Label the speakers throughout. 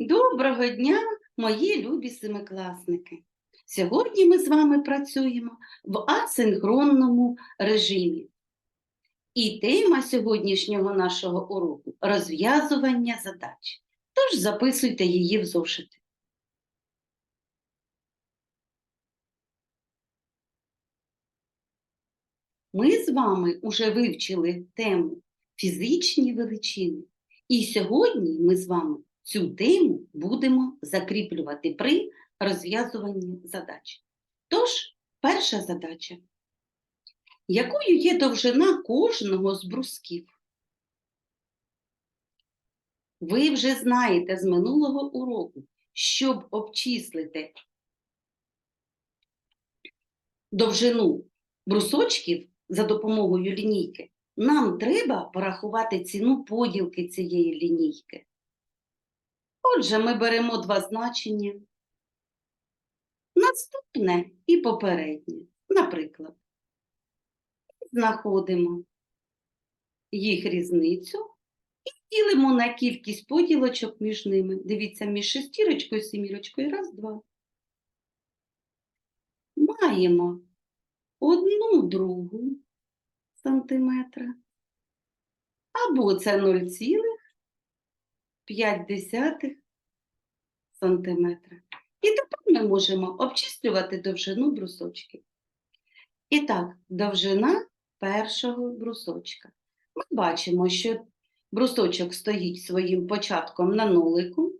Speaker 1: Доброго дня, мої любі семикласники! Сьогодні ми з вами працюємо в асинхронному режимі. І тема сьогоднішнього нашого уроку розв'язування задач. Тож записуйте її в зошити. Ми з вами вже вивчили тему фізичні величини. І сьогодні ми з вами цю тему будемо закріплювати при розв'язуванні задач. Тож, перша задача. Якою є довжина кожного з брусків? Ви вже знаєте з минулого уроку, щоб обчислити довжину брусочків за допомогою лінійки, нам треба порахувати ціну поділки цієї лінійки. Отже, ми беремо два значення. Наступне і попереднє. Наприклад, знаходимо їх різницю і ділимо на кількість поділочок між ними. Дивіться, між шестірочкою і семірочкою. Раз, два. Маємо одну другу сантиметра. Або це 0,5 сантиметра. І тепер ми можемо обчислювати довжину брусочків. І так, довжина першого брусочка. Ми бачимо, що брусочок стоїть своїм початком на нолику,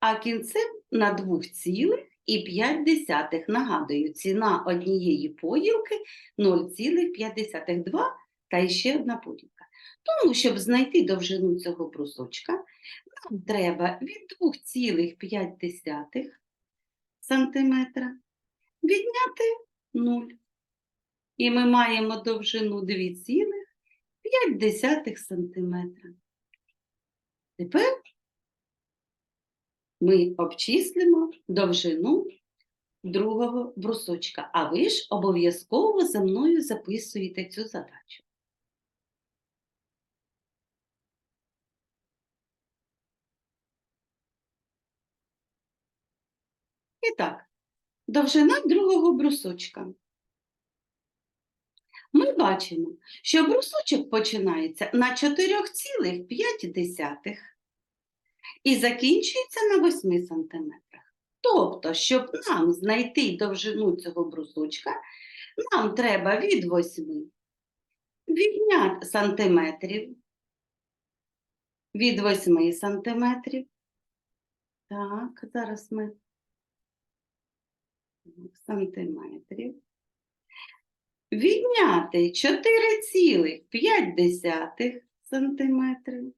Speaker 1: а кінцем на 2,5. Нагадую, ціна однієї поділки 0,5. та ще одна поділка. Тому, щоб знайти довжину цього брусочка, нам треба від 2,5 см відняти 0. І ми маємо довжину 2,5 см. Тепер ми обчислимо довжину другого брусочка, а ви ж обов'язково за мною записуєте цю задачу. І так, довжина другого брусочка. Ми бачимо, що брусочок починається на 4,5 і закінчується на 8 см. Тобто, щоб нам знайти довжину цього брусочка, нам треба від 8 відняти сантиметрів, від 8 сантиметрів. Так, зараз ми сантиметрів. Відняти 4,5 сантиметрів.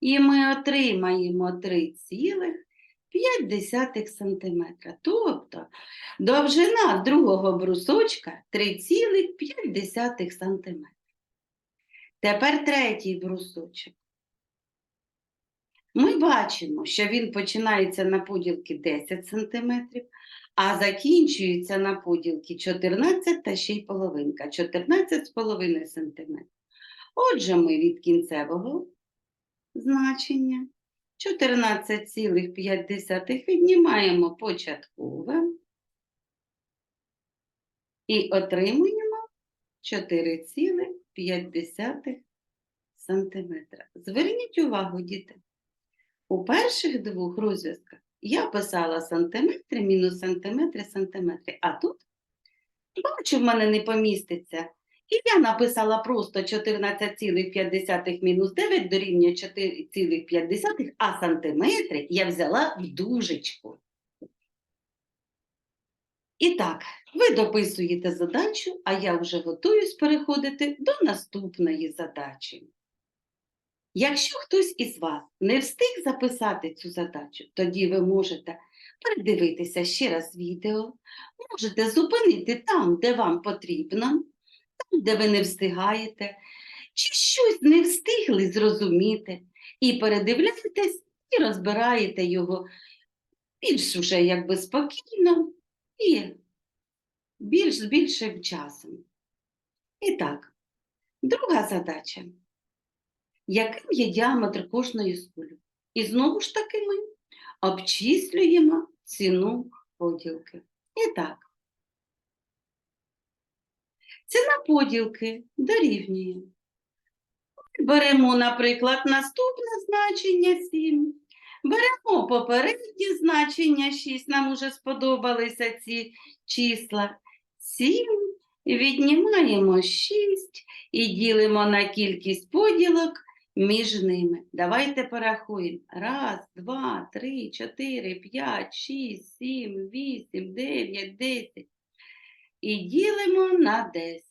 Speaker 1: І ми отримаємо 3,5 сантиметра. Тобто довжина другого брусочка 3,5 сантиметра. Тепер третій брусочок. Ми бачимо, що він починається на поділки 10 см, а закінчується на поділки 14 та ще й половинка 14,5 см. Отже, ми від кінцевого значення 14,5 віднімаємо початкове і отримуємо 4,5 см. Зверніть увагу, діти. У перших двох розв'язках я писала сантиметри, мінус сантиметри, сантиметри. А тут, бачу, в мене не поміститься. І я написала просто 14,5 мінус 9 дорівнює 4,5, а сантиметри я взяла в дужечку. І так, ви дописуєте задачу, а я вже готуюсь переходити до наступної задачі. Якщо хтось із вас не встиг записати цю задачу, тоді ви можете передивитися ще раз відео, можете зупинити там, де вам потрібно, там, де ви не встигаєте, чи щось не встигли зрозуміти, і передивляєтесь і розбираєте його більш уже якби спокійно і більш з більшим часом. І так, друга задача яким є діаметр кожної кульок. І знову ж таки ми обчислюємо ціну поділки. І так. Ціна поділки дорівнює. Беремо, наприклад, наступне значення 7. Беремо попереднє значення 6. Нам уже сподобалися ці числа. 7 віднімаємо 6 і ділимо на кількість поділок між ними. Давайте порахуємо. Раз, два, три, чотири, п'ять, шість, сім, вісім, дев'ять, десять. І ділимо на 10.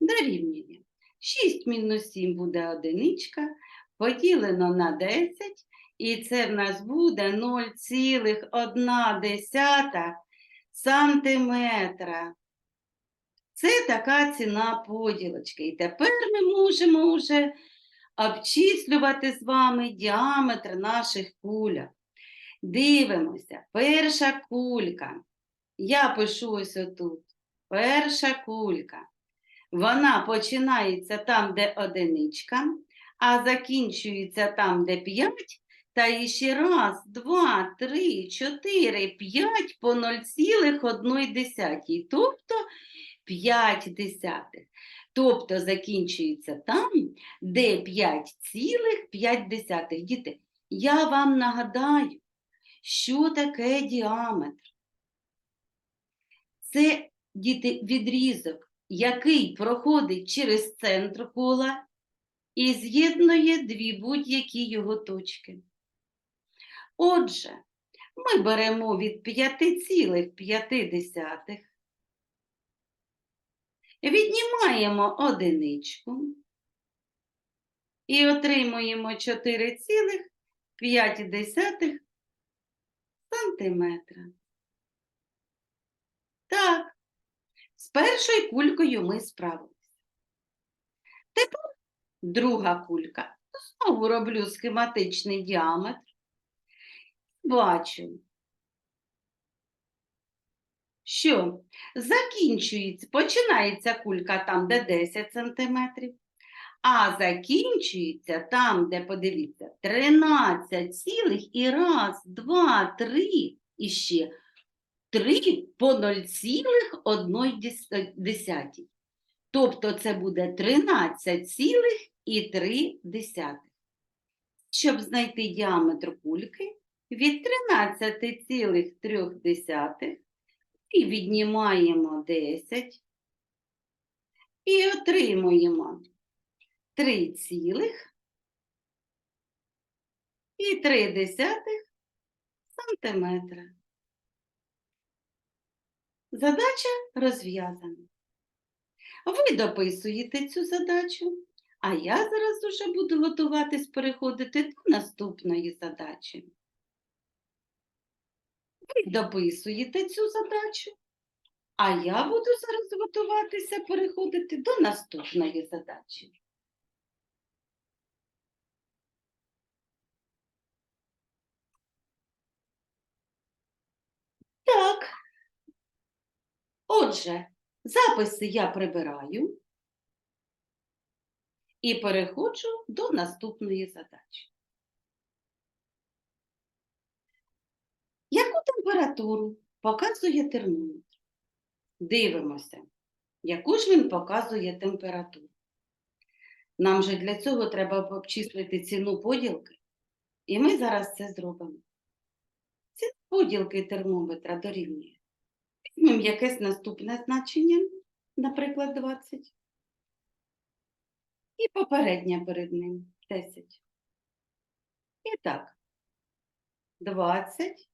Speaker 1: Дорівнює. 6 мінус 7 буде одиничка, поділено на 10, і це в нас буде 0,1 сантиметра. Це така ціна поділочки. І тепер ми можемо вже обчислювати з вами діаметр наших кульок. Дивимося, перша кулька. Я пишу ось отут. Перша кулька. Вона починається там, де одиничка, а закінчується там, де 5, та іще раз, два, три, чотири, п'ять по 0,1, тобто 5 десятих. Тобто закінчується там, де 5,5. Діти, я вам нагадаю, що таке діаметр. Це діти відрізок, який проходить через центр кола і з'єднує дві будь-які його точки. Отже, ми беремо від 5,5, віднімаємо одиничку і отримуємо 4,5 сантиметра. Так, з першою кулькою ми справилися. Тепер друга кулька. Знову роблю схематичний діаметр. Бачу, що закінчується, починається кулька там, де 10 см, а закінчується там, де, подивіться, 13 цілих і раз, два, три, і ще 3 по 0,1. Тобто це буде 13,3. Щоб знайти діаметр кульки, від 13,3 і віднімаємо 10 і отримуємо 3 цілих і 3 десятих сантиметра. Задача розв'язана. Ви дописуєте цю задачу, а я зараз уже буду готуватись переходити до наступної задачі. Ви дописуєте цю задачу, а я буду зараз готуватися переходити до наступної задачі. Так. Отже, записи я прибираю і переходжу до наступної задачі. Яку температуру показує термометр? Дивимося, яку ж він показує температуру. Нам же для цього треба обчислити ціну поділки, і ми зараз це зробимо. Ціна поділки термометра дорівнює. Візьмемо якесь наступне значення, наприклад, 20. І попереднє перед ним 10. І так, 20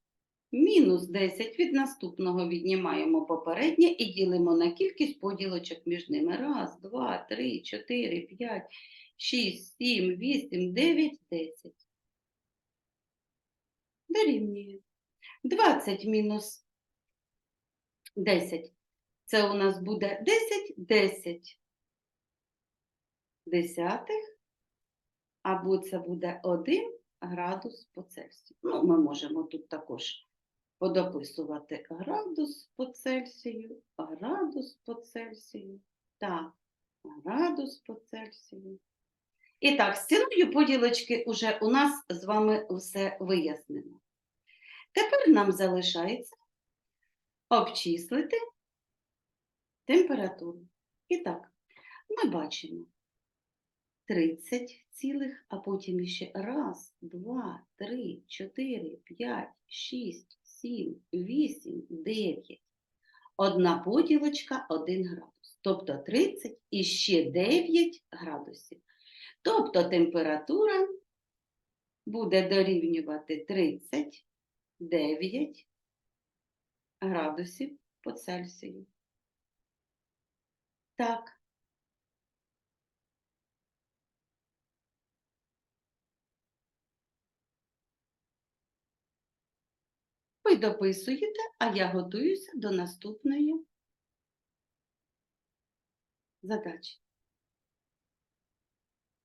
Speaker 1: мінус 10 від наступного віднімаємо попереднє і ділимо на кількість поділочок між ними. Раз, два, три, чотири, п'ять, шість, сім, вісім, дев'ять, десять. Дорівнює. 20 мінус 10. Це у нас буде 10, 10 десятих, або це буде 1 градус по Цельсію. Ну, ми можемо тут також подописувати градус по Цельсію, градус по Цельсію, так, градус по Цельсію. І так, з ціною поділочки вже у нас з вами все вияснено. Тепер нам залишається обчислити температуру. І так, ми бачимо 30 цілих, а потім іще раз, два, три, чотири, п'ять, шість, сім, вісім, дев'ять. Одна поділочка, один градус. Тобто 30 і ще 9 градусів. Тобто температура буде дорівнювати 39 градусів по Цельсію. Так. Ви дописуєте, а я готуюся до наступної задачі.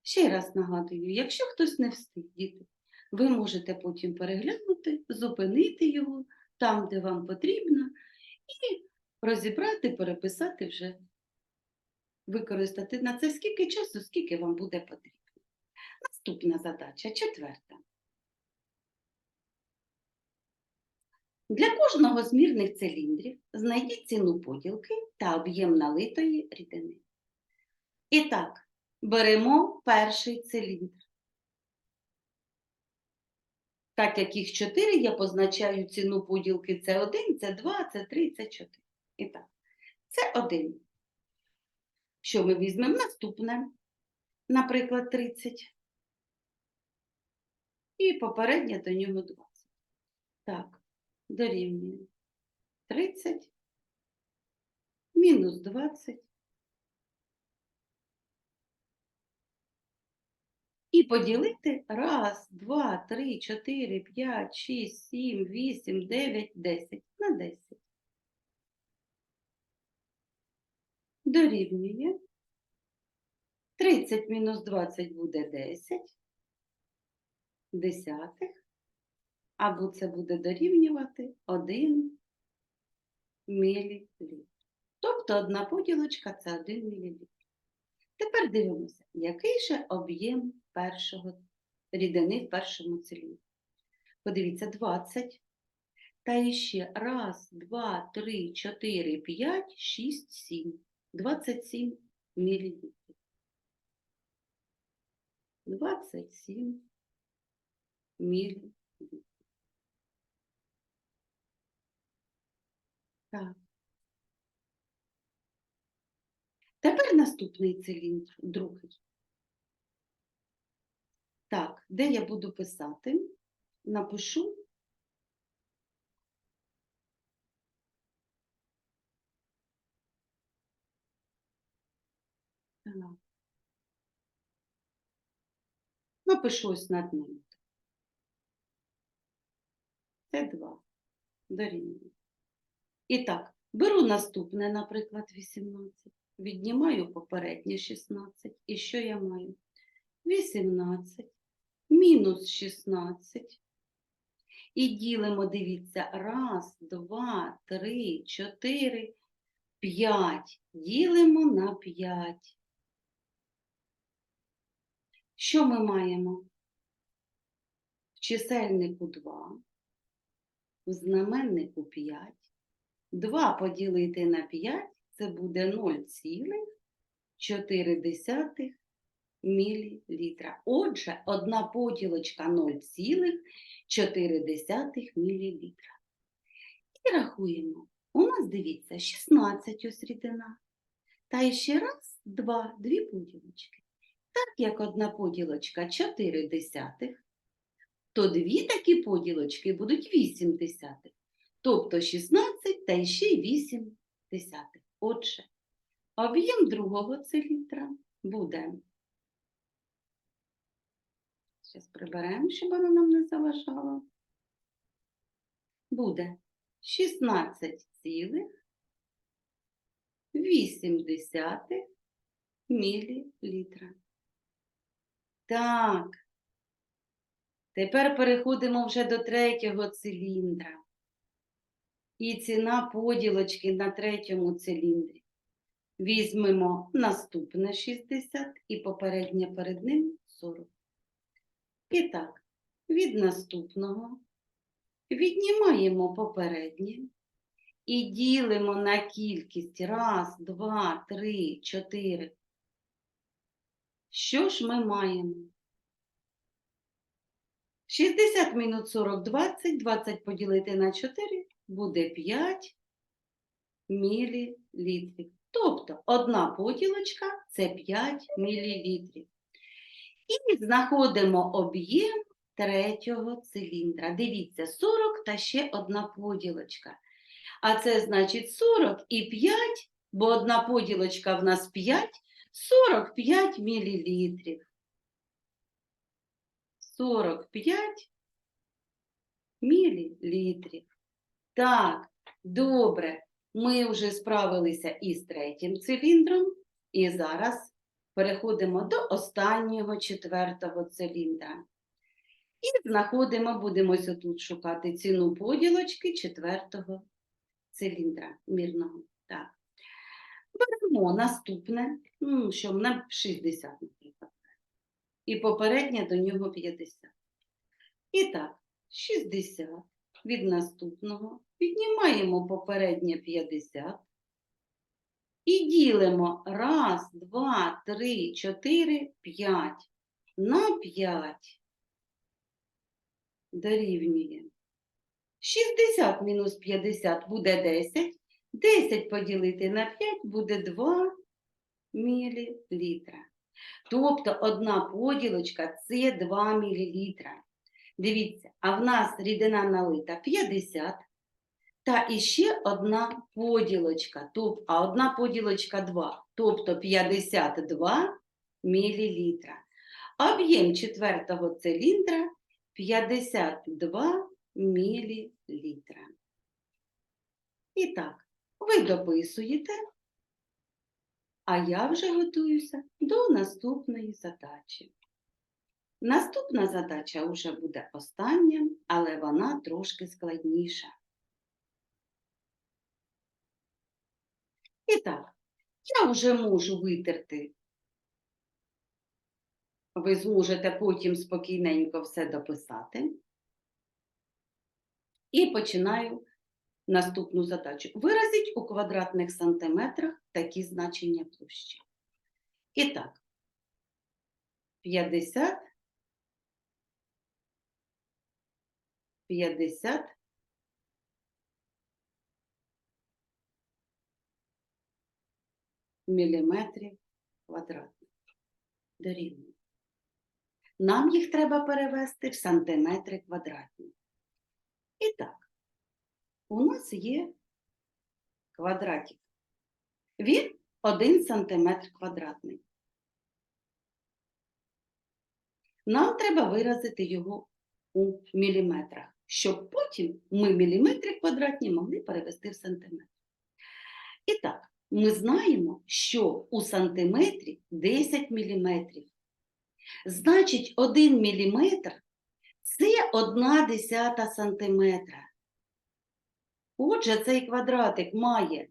Speaker 1: Ще раз нагадую, якщо хтось не встиг, діти, ви можете потім переглянути, зупинити його там, де вам потрібно, і розібрати, переписати вже, використати на це скільки часу, скільки вам буде потрібно. Наступна задача, четверта. Для кожного з мірних циліндрів знайдіть ціну поділки та об'єм налитої рідини. І так, беремо перший циліндр. Так як їх 4, я позначаю ціну поділки це 1, це 2, це 3, це 4. І так, це 1. Що ми візьмемо наступне, наприклад, 30. І попереднє до нього 20. Так, дорівнює 30 мінус 20. І поділити раз, два, три, чотири, п'ять, шість, сім, вісім, дев'ять, десять на десять. Дорівнює. 30 мінус 20 буде 10 десятих, або це буде дорівнювати 1 мілілітр. Тобто одна поділочка це 1 мілілітр. Тепер дивимося, який же об'єм першого рідини в першому циліндрі. Подивіться, 20. Та іще раз, два, три, чотири, п'ять, шість, сім. 27 мілілітрів. 27 мілілітрів. Так. Тепер наступний циліндр, другий. Так, де я буду писати? Напишу Так. Напишу ось над ним. Це 2. Дорівнює. І так, беру наступне, наприклад, 18. Віднімаю попереднє 16. І що я маю? 18 мінус 16. І ділимо, дивіться, раз, два, три, чотири, п'ять. Ділимо на 5. Що ми маємо? В чисельнику 2, в знаменнику 5. 2 поділити на 5 це буде 0,4 мілілітра. Отже, одна поділочка 0,4 мілілітра. І рахуємо. У нас, дивіться, 16 ось. Та ще раз, два, дві поділочки. Так як одна поділочка 4 десятих, то дві такі поділочки будуть 8 десятих. Тобто 16 та ще 8 десятих. Отже, об'єм другого циліндра буде. Зараз приберемо, щоб воно нам не заважало. Буде 16,8 мілілітра. Так. Тепер переходимо вже до третього циліндра. І ціна поділочки на третьому циліндрі. Візьмемо наступне 60 і попереднє перед ним 40. І так, від наступного віднімаємо попереднє і ділимо на кількість раз, два, три, чотири. Що ж ми маємо? 60 мінус 40 – 20, 20 поділити на 4 буде 5 мілілітрів. Тобто одна поділочка – це 5 мілілітрів. І знаходимо об'єм третього циліндра. Дивіться, 40 та ще одна поділочка. А це значить 40 і 5, бо одна поділочка в нас 5, 45 мілілітрів. 45 мілілітрів. Так, добре. Ми вже справилися із третім циліндром, і зараз переходимо до останнього четвертого циліндра. І знаходимо, будемо тут шукати ціну поділочки четвертого циліндра мірного. Так. Беремо наступне, що на 60, наприклад. І попереднє до нього 50. І так, 60 від наступного піднімаємо попереднє 50 і ділимо раз, два, три, чотири, п'ять на 5 дорівнює. 60 мінус 50 буде 10. 10 поділити на 5 буде 2 мілілітра. Тобто одна поділочка це 2 мілілітра. Дивіться, а в нас рідина налита 50, та іще одна поділочка, тоб- а одна поділочка 2, тобто 52 мілілітра. Об'єм четвертого циліндра 52 мілілітра. І так, ви дописуєте, а я вже готуюся до наступної задачі. Наступна задача вже буде остання, але вона трошки складніша. І так, я вже можу витерти. Ви зможете потім спокійненько все дописати. І починаю наступну задачу. Виразіть у квадратних сантиметрах такі значення площі. І так, 50, 50 міліметрів квадратних дорівнює. Нам їх треба перевести в сантиметри квадратні. І так, у нас є квадратик. Він 1 сантиметр квадратний. Нам треба виразити його у міліметрах, щоб потім ми міліметри квадратні могли перевести в сантиметр. І так, ми знаємо, що у сантиметрі 10 міліметрів. Значить, 1 міліметр це 1 десята сантиметра. Отже, цей квадратик має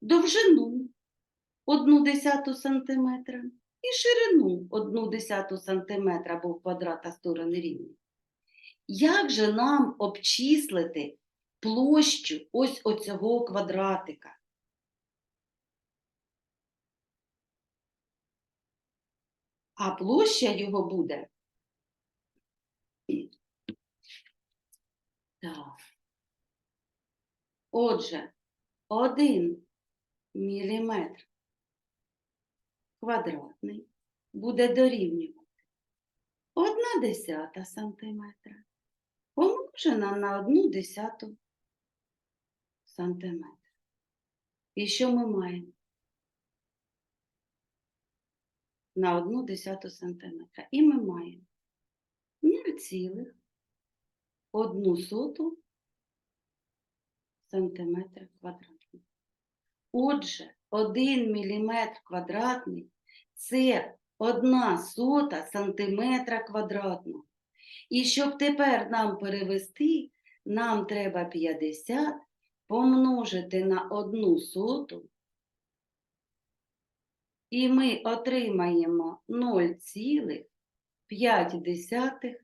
Speaker 1: довжину 1 десяту сантиметра і ширину 1 десяту сантиметра, бо в квадрата сторони рівні. Як же нам обчислити площу ось оцього квадратика? А площа його буде. Так. Отже, один міліметр квадратний буде дорівнювати одна десята сантиметра помножена на одну десяту сантиметра. І що ми маємо? На одну десяту сантиметра. І ми маємо 0,1 соту сантиметра квадратний. Отже, 1 міліметр квадратний це 1 сота сантиметра квадратного. І щоб тепер нам перевести, нам треба 50 помножити на одну соту, і ми отримаємо 0,5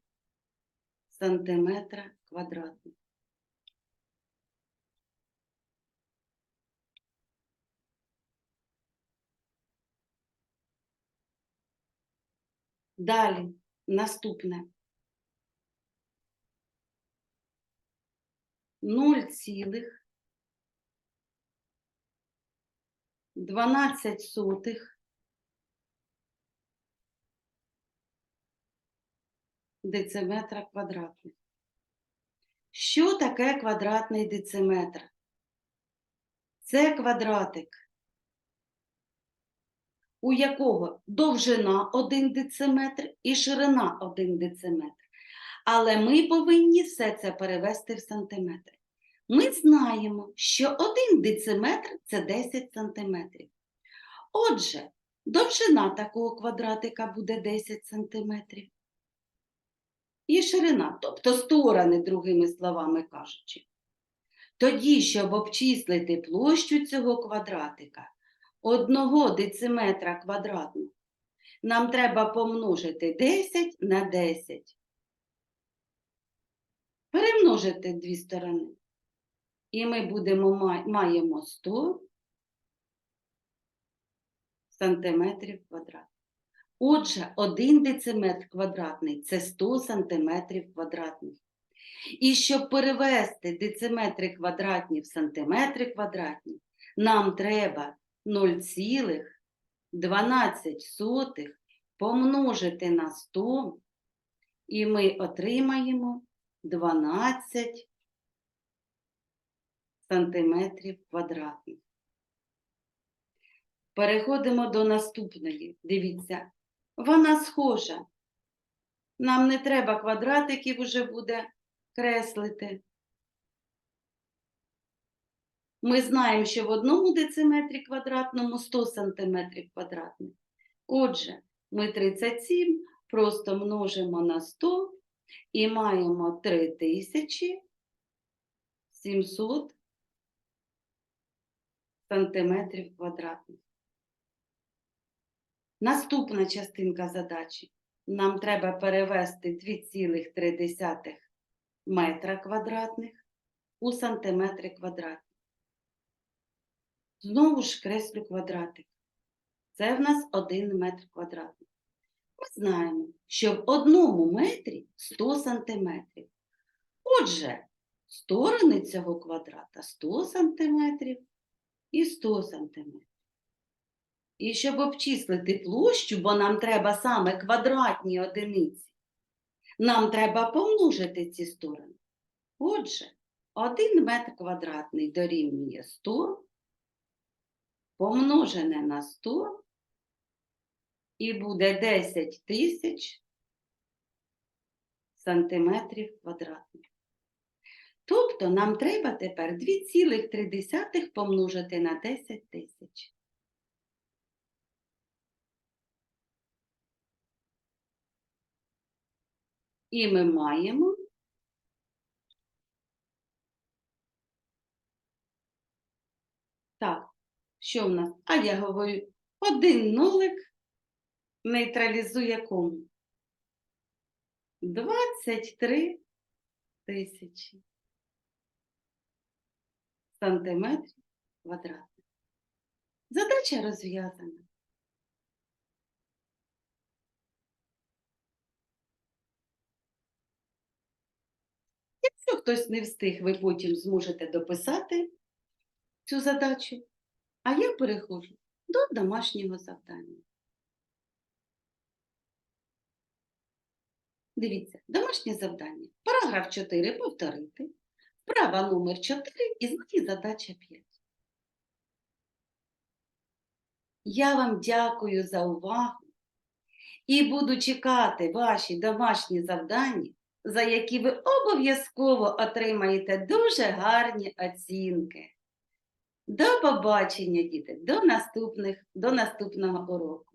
Speaker 1: сантиметра квадратного. Далі наступне. 0 цілих 12 сотих дециметра квадратних. Що таке квадратний дециметр? Це квадратик, у якого довжина 1 дециметр і ширина 1 дециметр. Але ми повинні все це перевести в сантиметри. Ми знаємо, що 1 дециметр це 10 сантиметрів. Отже, довжина такого квадратика буде 10 сантиметрів. І ширина, тобто сторони, другими словами кажучи. Тоді, щоб обчислити площу цього квадратика, одного дециметра квадратного, нам треба помножити 10 на 10. Перемножити дві сторони. І ми будемо, маємо 100 сантиметрів квадратних. Отже, 1 дециметр квадратний – це 100 сантиметрів квадратних. І щоб перевести дециметри квадратні в сантиметри квадратні, нам треба 0,12 помножити на 100, і ми отримаємо 12 сантиметрів квадратних. Переходимо до наступної. Дивіться, вона схожа. Нам не треба квадратиків уже буде креслити. Ми знаємо, що в одному дециметрі квадратному 100 сантиметрів квадратних. Отже, ми 37 просто множимо на 100 і маємо 3700 сантиметрів квадратних. Наступна частинка задачі. Нам треба перевести 2,3 метра квадратних у сантиметри квадратні. Знову ж креслю квадратик. Це в нас 1 метр квадратний. Ми знаємо, що в одному метрі 100 сантиметрів. Отже, сторони цього квадрата 100 сантиметрів і 100 сантиметрів. І щоб обчислити площу, бо нам треба саме квадратні одиниці, нам треба помножити ці сторони. Отже, 1 метр квадратний дорівнює 100, помножене на 100, і буде 10 тисяч сантиметрів квадратних. Тобто нам треба тепер 2,3 помножити на 10 тисяч. І ми маємо так, що в нас? А я говорю, один нолик нейтралізує кому? 23 тисячі сантиметрів квадратних. Задача розв'язана. Якщо хтось не встиг, ви потім зможете дописати цю задачу, а я переходжу до домашнього завдання. Дивіться, домашнє завдання. Параграф 4 повторити. Вправа номер 4 і знаки задача 5. Я вам дякую за увагу і буду чекати ваші домашні завдання, за які ви обов'язково отримаєте дуже гарні оцінки. До побачення, діти, до наступних, до наступного уроку.